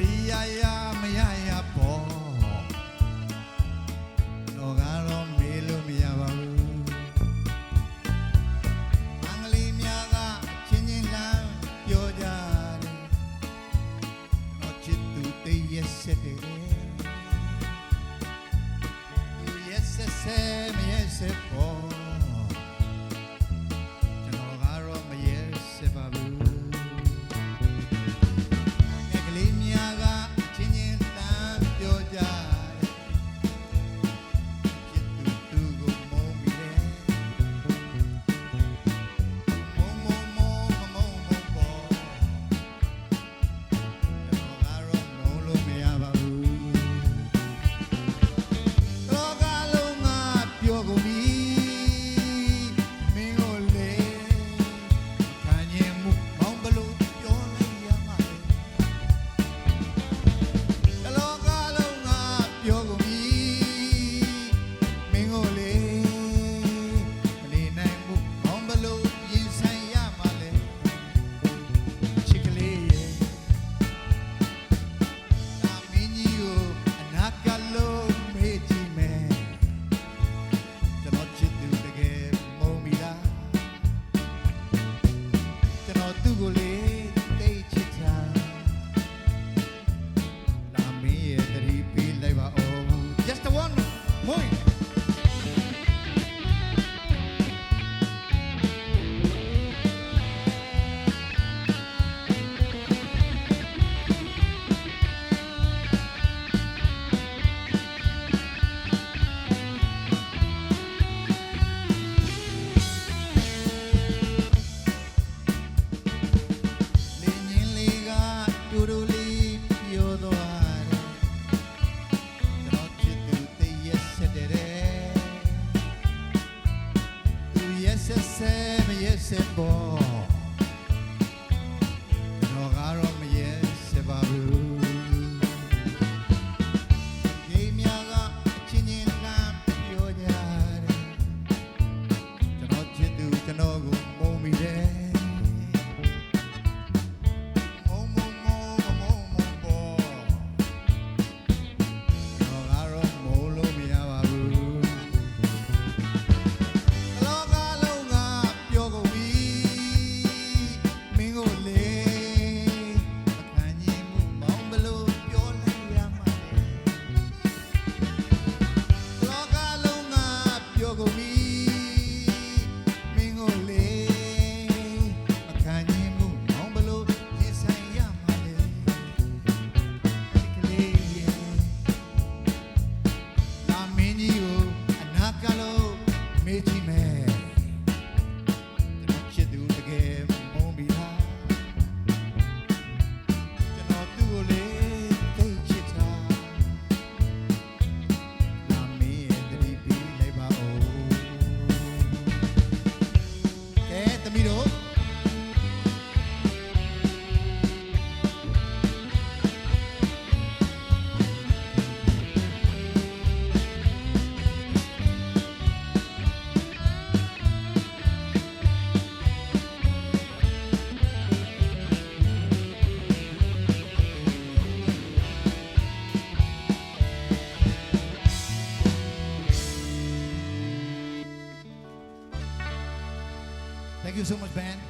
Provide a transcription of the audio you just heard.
Yeah. Muy Yes, it's Sam, yes, it's boy. မေးကြည့်မယ်ကျွန်တော်ချစ်သူတကယ်မုန်းပြီလားကျွန်တော်သူ့ကိုလေသိချစ်တာလာမင်းရဲ့တတိပီလိုက်ပါဦးကဲသမီးတို့ Thank you so much, band.